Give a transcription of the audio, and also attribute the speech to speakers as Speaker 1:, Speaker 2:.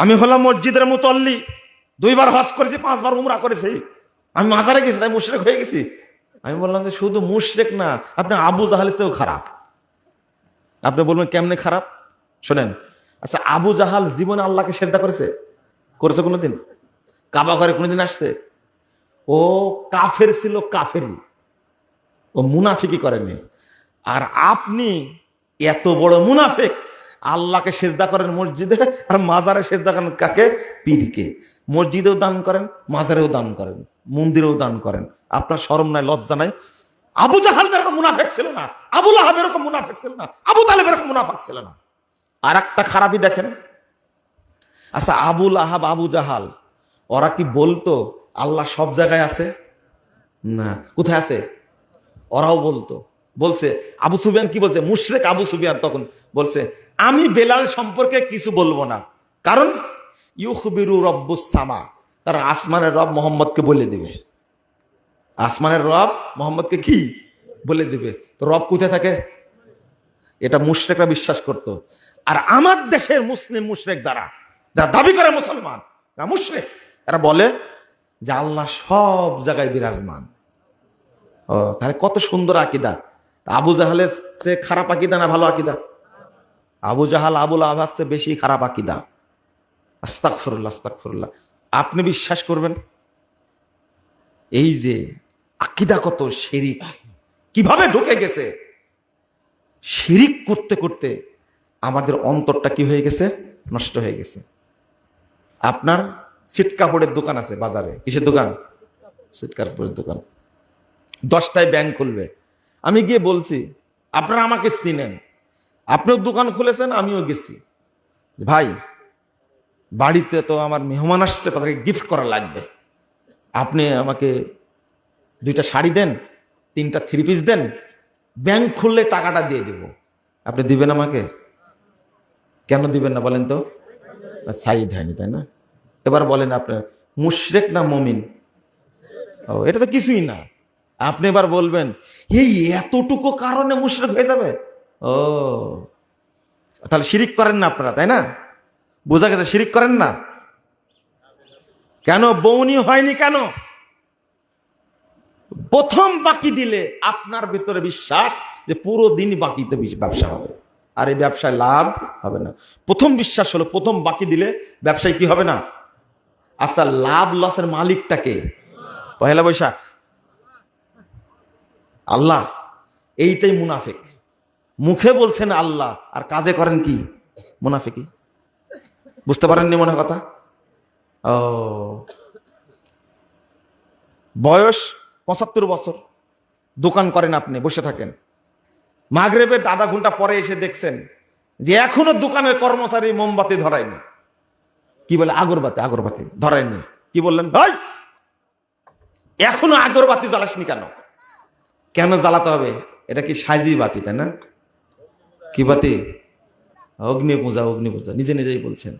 Speaker 1: আমি হলাম মসজিদের মুতল্লি। দুইবার হজ করেছি, পাঁচবার উমরা করেছি। আমি মাজারে গেছি, তাই মুশরেক হয়ে গেছি। আমি বললাম যে শুধু মুশরেক না, আপনি আবু জাহালের চেয়েও খারাপ। আপনি বলবেন, কেমনে খারাপ? শোনেন আচ্ছা আবু জাহাল জীবনে আল্লাহকে সেজদা করেছে? করেছে কোনোদিন? কাবা ঘরে কোনোদিন আসছে? ও কাফের ছিল কাফেরই। ও মুনাফিকি করেনি আর আপনি এত বড় মুনাফিক আল্লাহকে সেজদা করেন মসজিদে, আর মাজারে সেজদা করেন কাকে? পীরকে। মসজিদেও দান করেন, মাজারেও দান করেন, মন্দিরেও দান করেন। আপনার সরম নাই, লজ্জা নাই? আবু জাহাল এরকম মুনাফেক ছিল না আবুল আহাব এরকম মুনাফেক ছিল না, আবু তালেব এরকম মুনাফেক ছিল না। আর একটা খারাপই দেখেন। আচ্ছা আবুল আহাব আবু জাহাল, ওরা কি বলতো, আল্লাহ সব জায়গায় আছে? না। কোথায় আছে? ওরাও বলতো। বলছে, আবু সুবিয়ান কি বলছে? মুশরেক আবু সুবিয়ান তখন বলছে, আমি বেলাল সম্পর্কে কিছু বলব না। কারণ, ইউখবিরু রব্বুস সামা। তার আসমানের রব মোহাম্মদকে বলে দিবে। আসমানের রব মোহাম্মদকে কি? বলে দিবে। তো রব কোথায় থাকে? এটা মুশরেকরা বিশ্বাস করত। আর আমার দেশের মুসলিম মুশরেক যারা যারা দাবি করে মুসলমান মুশরেক। এরা বলে যে, আল্লাহ সব জায়গায় বিরাজমান। ও, তাহলে কত সুন্দর আকিদা। আবু জাহালের চেয়ে খারাপ আকিদা না ভালো আকিদা? আবু জাহাল আবুল আভাস চেয়ে বেশি খারাপ আকিদা। আস্তাক ফরুল্লাহ আস্তাক ফরুল্লাহ আপনি বিশ্বাস করবেন? এই যে আকিদা কত শিরিক কীভাবে ঢুকে গেছে? শিরিক করতে করতে আমাদের অন্তরটা কি হয়ে গেছে? নষ্ট হয়ে গেছে। আপনার সিট কাপড়ের দোকান আছে বাজারে। কিসের দোকান? সিট কাপড়ের দোকান। দশটায় ব্যাংক খুলবে। আমি গিয়ে বলছি, আপনারা আমাকে চিনেন। আপনিও দোকান খুলেছেন, আমিও গেছি। ভাই, বাড়িতে তো আমার মেহমান আসছে, তাদেরকে গিফট করা লাগবে। আপনি আমাকে দুইটা শাড়ি দেন, তিনটা থ্রি পিস দেন ব্যাংক খুললে টাকাটা দিয়ে দিব। আপনি দিবেন আমাকে? কেন দিবেন না বলেন তো? সাইদ হয়নি, তাই না? এবার বলেন আপনার মুশরেক না মমিন? ও, এটা তো কিছুই না। আপনি এবার বলবেন, এই এতটুকু কারণে মুশরেক হয়ে যাবে? ও, তাহলে শিরিক করেন না আপনারা, তাই না? বোঝা গেছে শিরিক করেন না? কেন বৌনি হয়নি কেন? প্রথম বাকি দিলে আপনার ভিতরে বিশ্বাস যে পুরো দিনই বাকিতে ব্যবসা হবে। আর এই ব্যবসায় লাভ হবে না। প্রথম বিশ্বাস হলো, প্রথম বাকি দিলে ব্যবসায় কি হবে না? আচ্ছা লাভ লসের মালিকটাকে পয়লা বৈশাখ। আল্লাহ, এইটাই মুনাফেক। মুখে বলছেন আল্লাহ, আর কাজে করেন কি? মুনাফিকি বুঝতে পারেননি মনে কথা? ও। বয়স পঁচাত্তর বছর। দোকান করেন আপনি, বসে থাকেন। মাগরেবের আধা ঘণ্টা পরে এসে দেখছেন যে এখনও দোকানের কর্মচারী মোমবাতি ধরায়নি। কি বলে? আগরবাতি আগরবাতি। ধরায়নি। কি বললেন? ভাই, এখনও আগরবাতি জ্বালাসনি কেন? কেন জ্বালাতে হবে? এটা কি সাজি বাতি, তাই না? কি বাতি? অগ্নি পূজা অগ্নি পূজা নিজে নিজেই বলছেন।